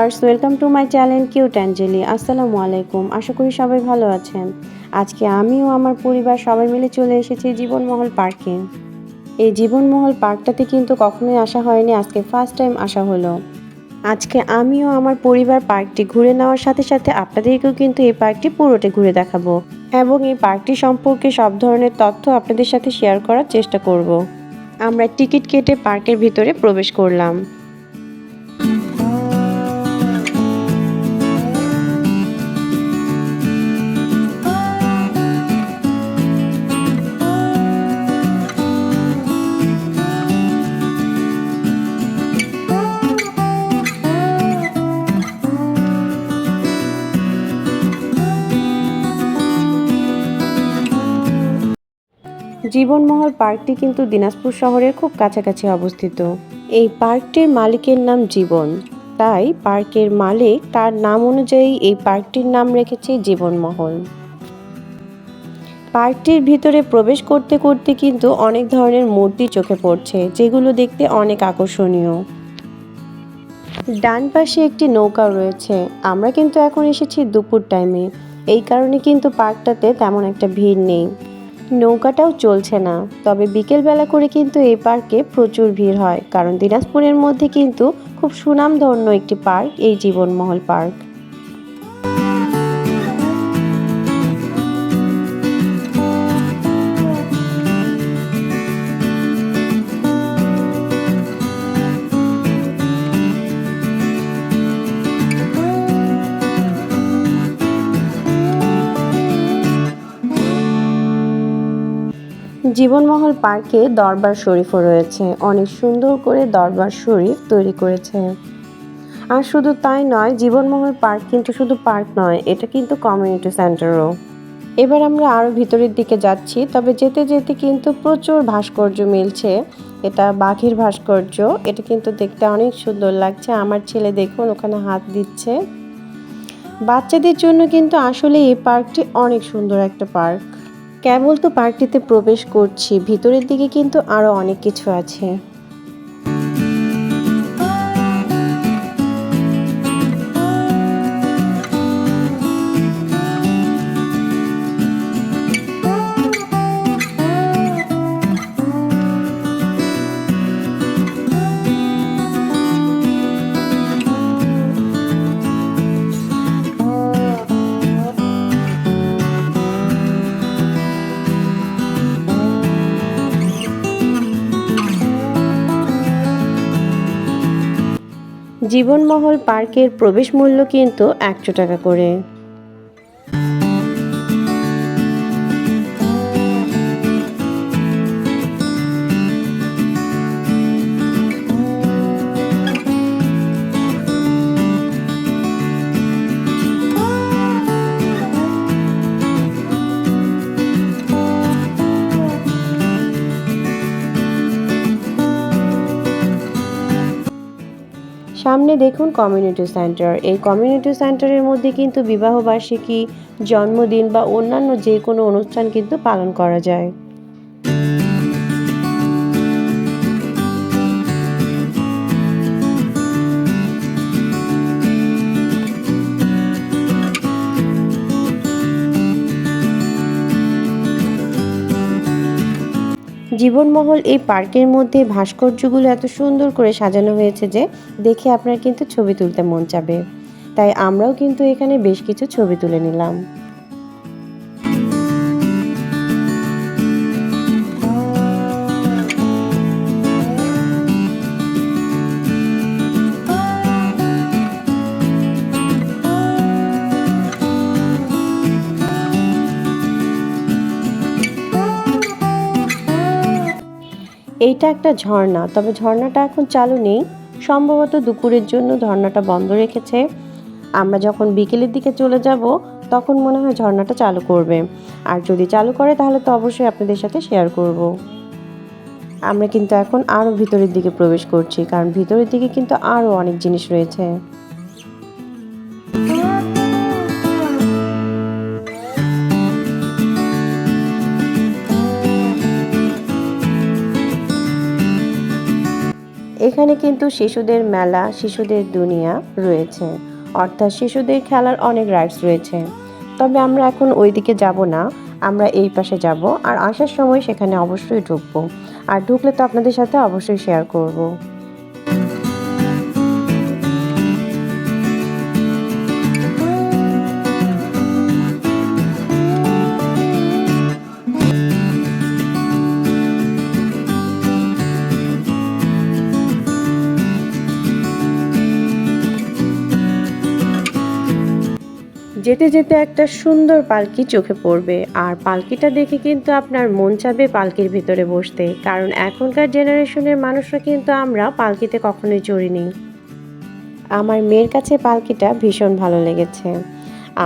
Viewers, welcome to my channel cute Angeli. আসসালামু আলাইকুম। আশা করি সবাই ভালো আছেন। আজকে আমিও আমার পরিবার সবাই মিলে চলে এসেছি জীবনমহল পার্কে। এই জীবনমহল পার্কটাতে কিন্তু কখনোই আসা হয়নি, আজকে ফার্স্ট টাইম আসা হলো। আজকে আমিও আমার পরিবার পার্কটি ঘুরে নেওয়ার সাথে সাথে আপনাদেরকেও কিন্তু এই পার্কটি পুরোটা ঘুরে দেখাবো এবং এই পার্কটি সম্পর্কে সব ধরনের তথ্য আপনাদের সাথে শেয়ার করার চেষ্টা করব। আমরা টিকিট কেটে পার্কের ভিতরে প্রবেশ করলাম। জীবনমহল পার্কটি কিন্তু দিনাজপুর শহরের খুব কাছাকাছি অবস্থিত। এই পার্কটির মালিকের নাম জীবন। তাই পার্কের মালিক তার নাম অনুযায়ী এই পার্কটির নাম রেখেছে জীবনমহল পার্কটির ভিতরে প্রবেশ করতে করতে কিন্তু অনেক ধরনের মূর্তি চোখে পড়ছে, যেগুলো দেখতে অনেক আকর্ষণীয়। ডান পাশে একটি নৌকা রয়েছে। আমরা কিন্তু এখন এসেছি দুপুর টাইমে এই কারণে কিন্তু পার্কটাতে তেমন একটা ভিড় নেই। নৌকাটাও চলছে না। তবে বিকেলবেলা করে কিন্তু এই পার্কে প্রচুর ভিড় হয়, কারণ দিনাজপুরের মধ্যে কিন্তু খুব সুনামধন্য একটি পার্ক, এই জীবনমহল পার্ক। জীবনমহল পার্কে দরবার শরীফও রয়েছে। অনেক সুন্দর করে দরবার শরীফ তৈরি করেছে। আর শুধু তাই নয়, জীবনমহল পার্ক কিন্তু শুধু পার্ক নয়, এটা কিন্তু কমিউনিটি সেন্টারও এবার আমরা আরও ভিতরের দিকে যাচ্ছি, তবে যেতে যেতে কিন্তু প্রচুর ভাস্কর্য মিলছে। এটা বাঘের ভাস্কর্য, এটা কিন্তু দেখতে অনেক সুন্দর লাগছে। আমার ছেলে দেখুন, ওখানে হাত দিচ্ছে। বাচ্চাদের জন্য কিন্তু আসলে এই পার্কটি অনেক সুন্দর একটা পার্ক। কেবল তো পার্কটিতে প্রবেশ করছি ভিতরের দিকে কিন্তু আরও অনেক কিছু আছে। জীবনমহল পার্কের প্রবেশ মূল্য কিন্তু একশো টাকা করে। সামনে দেখুন কমিউনিটি সেন্টার এই কমিউনিটি সেন্টারের মধ্যে কিন্তু বিবাহবার্ষিকী, জন্মদিন বা অন্যান্য যে কোনো অনুষ্ঠান কিন্তু পালন করা যায়। জীবনমহল এই পার্কের মধ্যে ভাস্কর্যগুলো এত সুন্দর করে সাজানো হয়েছে যে দেখে আপনার কিন্তু ছবি তুলতে মন চাবে। তাই আমরাও কিন্তু এখানে বেশ কিছু ছবি তুলে নিলাম। এইটা একটা ঝর্ণা, তবে ঝর্ণাটা এখন চালু নেই। সম্ভবত দুপুরের জন্য ঝর্ণাটা বন্ধ রেখেছে। আমরা যখন বিকেলের দিকে চলে যাব, তখন মনে হয় ঝর্ণাটা চালু করবে। আর যদি চালু করে, তাহলে তো অবশ্যই আপনাদের সাথে শেয়ার করব। আমরা কিন্তু এখন আরও ভিতরের দিকে প্রবেশ করছি, কারণ ভিতরের দিকে কিন্তু আরও অনেক জিনিস রয়েছে। এখানে কিন্তু শিশুদের মেলা, শিশুদের দুনিয়া রয়েছে। অর্থাৎ শিশুদের খেলার অনেক রাইডস রয়েছে। তবে আমরা এখন ওই দিকে যাব না, আমরা এই পাশে যাব আর আসার সময় সেখানে অবশ্যই ঢুকবো। আর ঢুকলে তো আপনাদের সাথে অবশ্যই শেয়ার করব। যেতে যেতে একটা সুন্দর পালকি চোখে পড়বে। আর পালকিটা দেখে কিন্তু আপনার মন চাবে পালকির ভিতরে বসতে। কারণ এখনকার জেনারেশনের মানুষরা কিন্তু আমরা পালকিতে কখনোই চড়িনি আমার মেয়ের কাছে পালকিটা ভীষণ ভালো লেগেছে।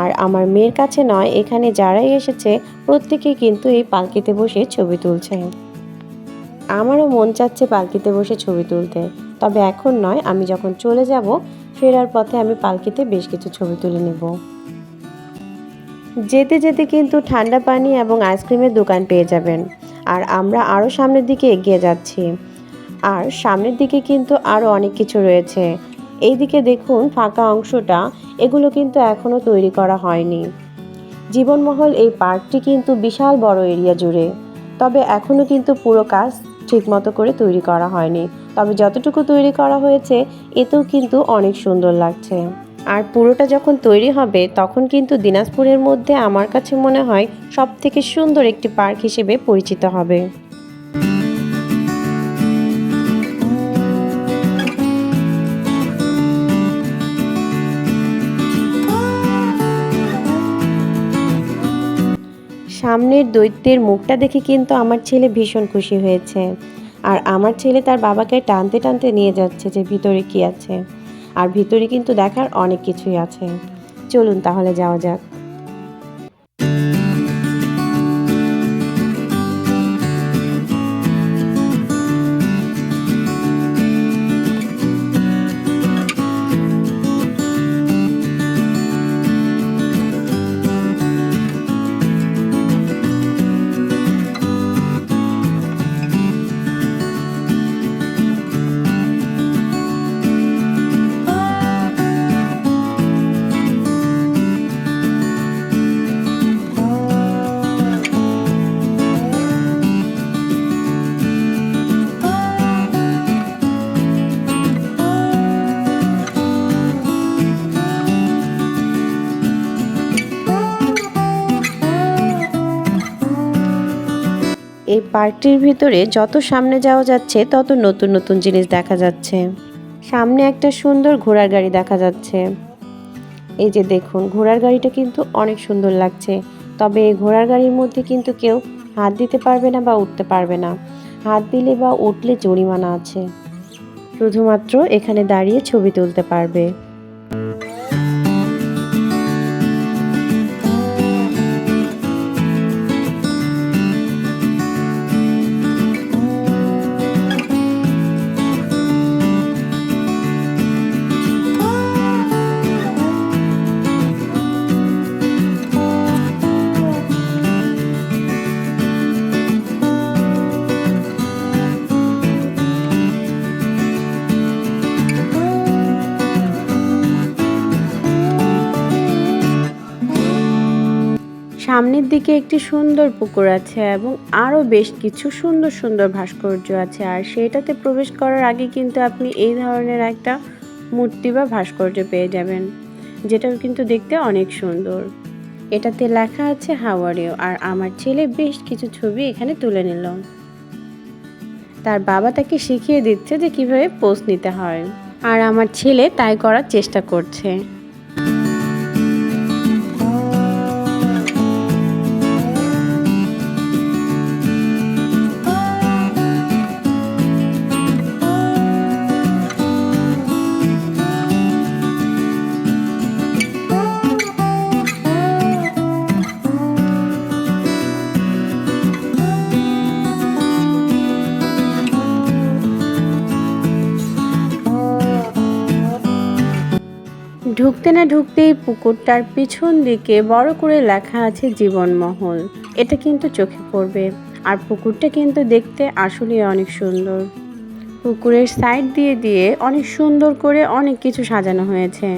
আর আমার মেয়ের কাছে নয়, এখানে যারাই এসেছে প্রত্যেকেই কিন্তু এই পালকিতে বসে ছবি তুলছে। আমারও মন চাচ্ছে পালকিতে বসে ছবি তুলতে। তবে এখন নয়, আমি যখন চলে যাব, ফেরার পথে আমি পালকিতে বেশ কিছু ছবি তুলে নেব। যেতে যেতে কিন্তু ঠান্ডা পানি এবং আইসক্রিমের দোকান পেয়ে যাবেন। আর আমরা আরও সামনের দিকে এগিয়ে যাচ্ছি। আর সামনের দিকে কিন্তু আরও অনেক কিছু রয়েছে। এই দিকে দেখুন ফাঁকা অংশটা, এগুলো কিন্তু এখনও তৈরি করা হয়নি। জীবনমহল এই পার্কটি কিন্তু বিশাল বড় এরিয়া জুড়ে। তবে এখনও কিন্তু পুরো কাজ ঠিকমতো করে তৈরি করা হয়নি। তবে যতটুকু তৈরি করা হয়েছে, এতেও কিন্তু অনেক সুন্দর লাগছে। আর পুরোটা যখন তৈরি হবে, তখন কিন্তু দিনাজপুরের মধ্যে আমার কাছে মনে হয় সব থেকে সুন্দর একটি পার্ক হিসেবে পরিচিত হবে। সামনের দৈত্যের মুখটা দেখে কিন্তু আমার ছেলে ভীষণ খুশি হয়েছে। আর আমার ছেলে তার বাবাকে টানতে টানতে নিয়ে যাচ্ছে যে ভিতরে কি আছে। আর ভিতরে কিন্তু দেখার অনেক কিছুই আছে। চলুন তাহলে যাওয়া যাক। এই পার্কটির ভিতরে যত সামনে যাওয়া যাচ্ছে, তত নতুন নতুন জিনিস দেখা যাচ্ছে। সামনে একটা সুন্দর ঘোড়ার গাড়ি দেখা যাচ্ছে। এই যে দেখুন, ঘোড়ার গাড়িটা কিন্তু অনেক সুন্দর লাগছে। তবে এই ঘোড়ার গাড়ির মধ্যে কিন্তু কেউ হাত দিতে পারবে না বা উঠতে পারবে না। হাত দিলে বা উঠলে জরিমানা আছে। শুধুমাত্র এখানে দাঁড়িয়ে ছবি তুলতে পারবে। সামনের দিকে একটি সুন্দর পুকুর আছে এবং আরও বেশ কিছু সুন্দর সুন্দর ভাস্কর্য আছে। আর সেটাতে প্রবেশ করার আগে কিন্তু আপনি এই ধরনের একটা মূর্তি বা ভাস্কর্য পেয়ে যাবেন, যেটাও কিন্তু দেখতে অনেক সুন্দর। এটাতে লেখা আছে হাওয়ারিও আর আমার ছেলে বেশ কিছু ছবি এখানে তুলে নিল। তার বাবা তাকে শিখিয়ে দিচ্ছে যে কীভাবে পোস্ট নিতে হয়। আর আমার ছেলে তাই করার চেষ্টা করছে। ঢুকতে না ঢুকতেই পুকুরটার পিছন দিকে বড় করে লেখা আছে জীবনমহল। এটা কিন্তু চোখে পড়বে। আর পুকুরটা কিন্তু দেখতে আসলে অনেক সুন্দর। পুকুরের সাইড দিয়ে দিয়ে অনেক সুন্দর করে অনেক কিছু সাজানো হয়েছে।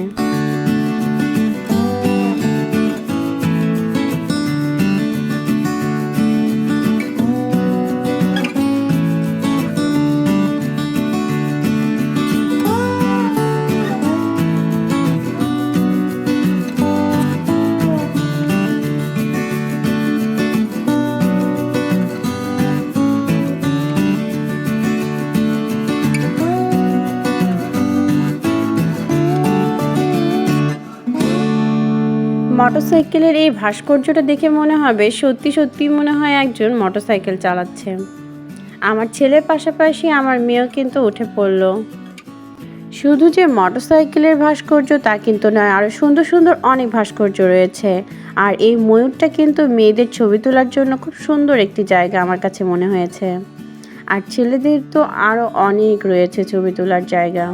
মোটরসাইকেলের এই ভাস্কর্যটা দেখে মনে হবে সত্যি সত্যি মনে হয় একজন মোটরসাইকেল চালাচ্ছে। আমার ছেলের পাশাপাশি আমার মেয়েও কিন্তু উঠে পড়ল। শুধু যে মোটরসাইকেলের ভাস্কর্য তা কিন্তু নয় আরও সুন্দর সুন্দর অনেক ভাস্কর্য রয়েছে। আর এই ময়ূরটা কিন্তু মেয়েদের ছবি তোলার জন্য খুব সুন্দর একটি জায়গা আমার কাছে মনে হয়েছে। আর ছেলেদের তো আরও অনেক রয়েছে ছবি তোলার জায়গা।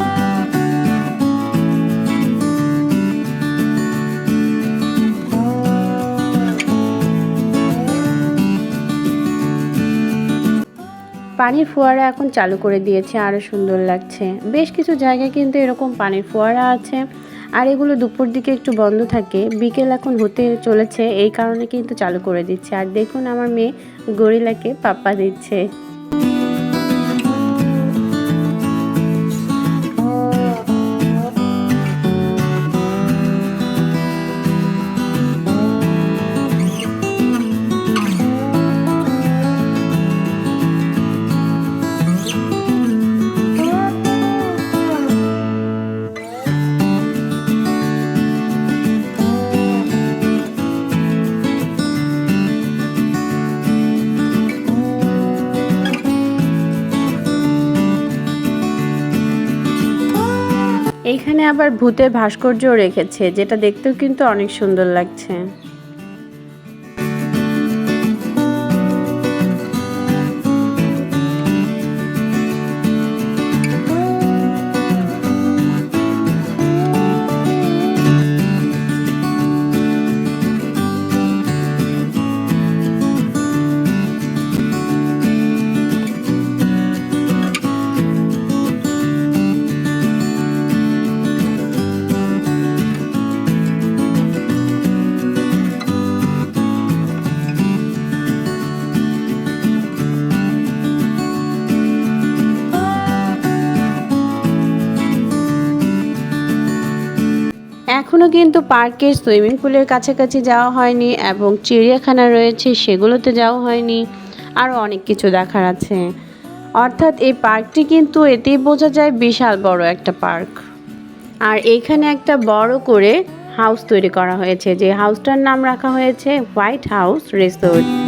পানির ফোয়ারা এখন চালু করে দিয়েছে আরও সুন্দর লাগছে। বেশ কিছু জায়গায় কিন্তু এরকম পানির ফোয়ারা আছে, আর এগুলো দুপুর দিকে একটু বন্ধ থাকে। বিকেল এখন হতে চলেছে, এই কারণে কিন্তু চালু করে দিচ্ছে। আর দেখুন আমার মেয়ে গরিলাকে পাপ্পা দিচ্ছে। এইখানে আবার ভূতের ভাস্কর্য রেখেছে যেটা দেখতেও কিন্তু অনেক সুন্দর লাগছে। এখনও কিন্তু পার্কের সুইমিং পুলের কাছাকাছি যাওয়া হয়নি এবং চিড়িয়াখানা রয়েছে সেগুলোতে যাওয়া হয়নি। আরও অনেক কিছু দেখার আছে। অর্থাৎ এই পার্কটি কিন্তু এতেই বোঝা যায় বিশাল বড় একটা পার্ক। আর এখানে একটা বড় করে হাউস তৈরি করা হয়েছে। যে হাউসটার নাম রাখা হয়েছে white house resort.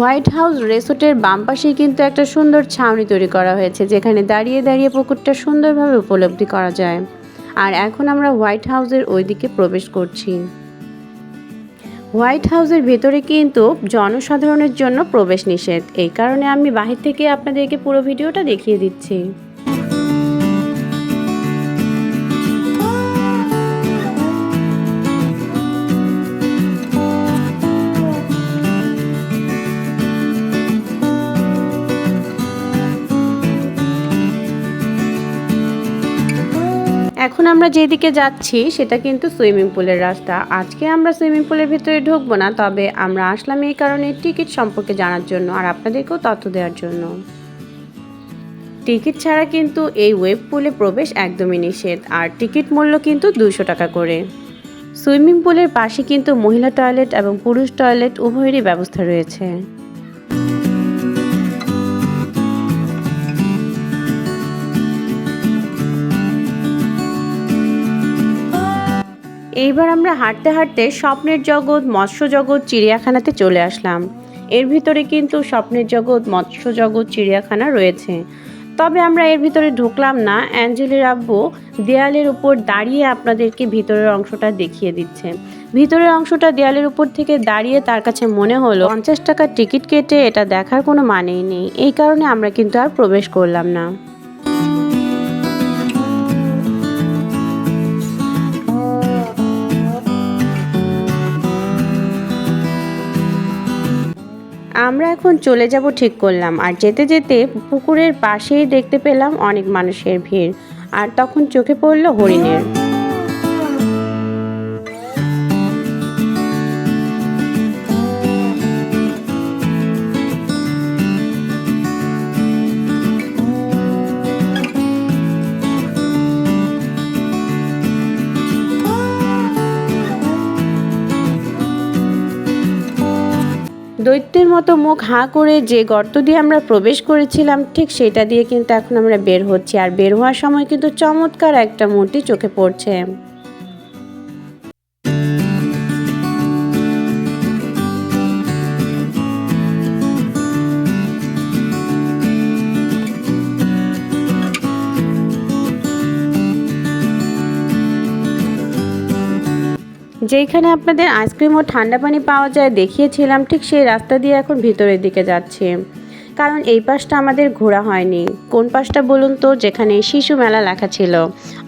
White house রেসোর্টের বাম পাশেই কিন্তু একটা সুন্দর ছাউনি তৈরি করা হয়েছে, যেখানে দাঁড়িয়ে দাঁড়িয়ে পুকুরটা সুন্দরভাবে উপলব্ধি করা যায়। আর এখন আমরা হোয়াইট হাউসের ওই দিকে প্রবেশ করছি। হোয়াইট হাউসের ভেতরে কিন্তু জনসাধারণের জন্য প্রবেশ নিষেধ। এই কারণে আমি বাহির থেকে আপনাদেরকে পুরো ভিডিওটা দেখিয়ে দিচ্ছি। আমরা যেদিকে যাচ্ছি, সেটা কিন্তু সুইমিং পুলের রাস্তা। আজকে আমরা সুইমিং পুলের ভিতরে ঢুকবো না, তবে আমরা আসলাম এই কারণে টিকিট সম্পর্কে জানার জন্য আর আপনাদেরকেও তথ্য দেওয়ার জন্য। টিকিট ছাড়া কিন্তু এই ওয়েব পুলে প্রবেশ একদমই নিষেধ, আর টিকিট মূল্য কিন্তু দুশো টাকা করে। সুইমিং পুলের পাশে কিন্তু মহিলা টয়লেট এবং পুরুষ টয়লেট উভয়েরই ব্যবস্থা রয়েছে। এইবার আমরা হাঁটতে হাঁটতে স্বপ্নের জগৎ, মৎস্য জগৎ চিড়িয়াখানাতে চলে আসলাম। এর ভিতরে কিন্তু স্বপ্নের জগৎ, মৎস্য জগৎ, চিড়িয়াখানা রয়েছে। তবে আমরা এর ভিতরে ঢুকলাম না, অ্যাঞ্জেলির আব্বু দেয়ালের উপর দাঁড়িয়ে আপনাদেরকে ভিতরের অংশটা দেখিয়ে দিচ্ছে। ভিতরের অংশটা দেয়ালের উপর থেকে দাঁড়িয়ে তার কাছে মনে হলো, পঞ্চাশ টাকার টিকিট কেটে এটা দেখার কোনো মানেই নেই। এই কারণে আমরা কিন্তু আর প্রবেশ করলাম না। এখন চলে যাব ঠিক করলাম। আর যেতে যেতে পুকুরের পাশেই দেখতে পেলাম অনেক মানুষের ভিড়। আর তখন চোখে পড়ল হরিণের। মতো মুখ হাঁ করে যে গর্ত দিয়ে আমরা প্রবেশ করেছিলাম, ঠিক সেটা দিয়ে কিন্তু এখন আমরা বের হচ্ছি। আর বের হওয়ার সময় কিন্তু চমৎকার একটা মূর্তি চোখে পড়ছে। যেইখানে আপনাদের আইসক্রিম ও ঠান্ডা পানি পাওয়া যায় দেখিয়েছিলাম, ঠিক সেই রাস্তা দিয়ে এখন ভিতরের দিকে যাচ্ছে। কারণ এই পাশটা আমাদের ঘোরা হয়নি। কোন পাশটা বলুন তো, যেখানে শিশু মেলা লেখা ছিল।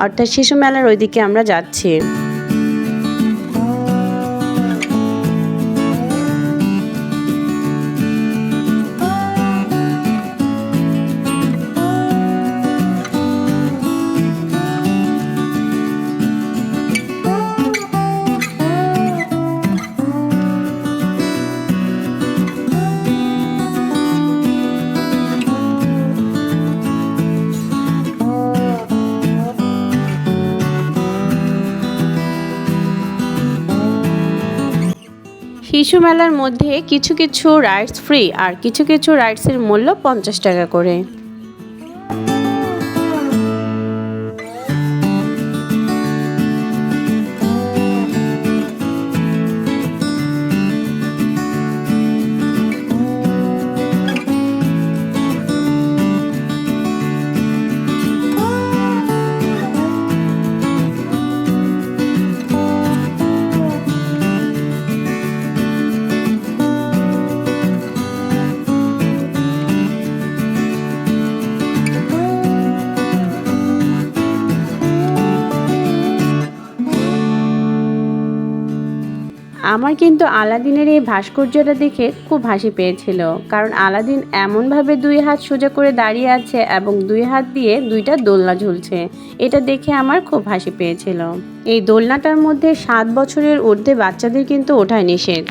অর্থাৎ শিশু মেলার ওইদিকে আমরা যাচ্ছি। শিশু মেলার মধ্যে কিছু কিছু রাইডস ফ্রি আর কিছু কিছু রাইডসের মূল্য পঞ্চাশ টাকা করে। আমার কিন্তু আলাদিনের এই ভাস্কর্যটা দেখে খুব হাসি পেয়েছিল, কারণ আলাদিন এমনভাবে দুই হাত সোজা করে দাঁড়িয়ে আছে এবং দুই হাত দিয়ে দুইটা দোলনা ঝুলছে। এটা দেখে আমার খুব হাসি পেয়েছিল। এই দোলনাটার মধ্যে সাত বছরের ঊর্ধ্বে বাচ্চাদের কিন্তু ওঠায় নিষেধ।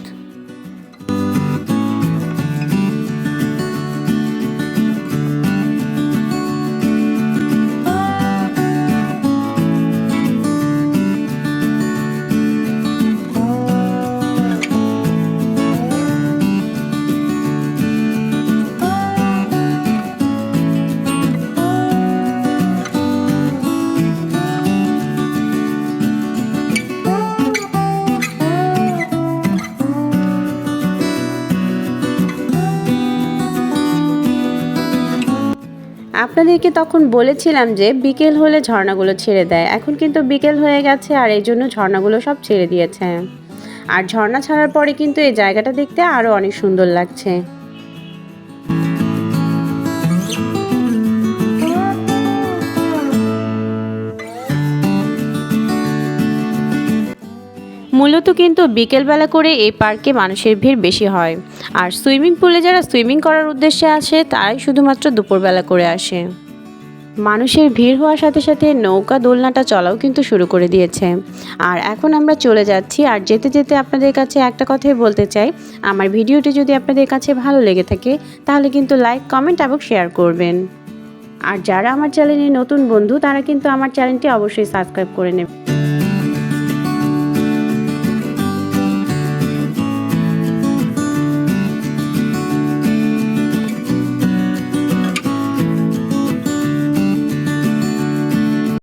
আপনাদেরকে তখন বলেছিলাম যে বিকেল হলে ঝর্ণাগুলো ছেড়ে দেয়। এখন কিন্তু বিকেল হয়ে গেছে আর এই জন্য ঝর্ণাগুলো সব ছেড়ে দিয়েছে। আর ঝর্ণা ছাড়ার পরে কিন্তু এই জায়গাটা দেখতে আরও অনেক সুন্দর লাগছে। মূলত কিন্তু বিকেলবেলা করে এই পার্কে মানুষের ভিড় বেশি হয়। আর সুইমিং পুলে যারা সুইমিং করার উদ্দেশ্যে আসে, তারাই শুধুমাত্র দুপুরবেলা করে আসে। মানুষের ভিড় হওয়ার সাথে সাথে নৌকা দোলনাটা চলাও কিন্তু শুরু করে দিয়েছে। আর এখন আমরা চলে যাচ্ছি, আর যেতে যেতে আপনাদের কাছে একটা কথাই বলতে চাই। আমার ভিডিওটি যদি আপনাদের কাছে ভালো লেগে থাকে, তাহলে কিন্তু লাইক, কমেন্ট এবং শেয়ার করবেন। আর যারা আমার চ্যানেলে নতুন বন্ধু, তারা কিন্তু আমার চ্যানেলটি অবশ্যই সাবস্ক্রাইব করে নেবে।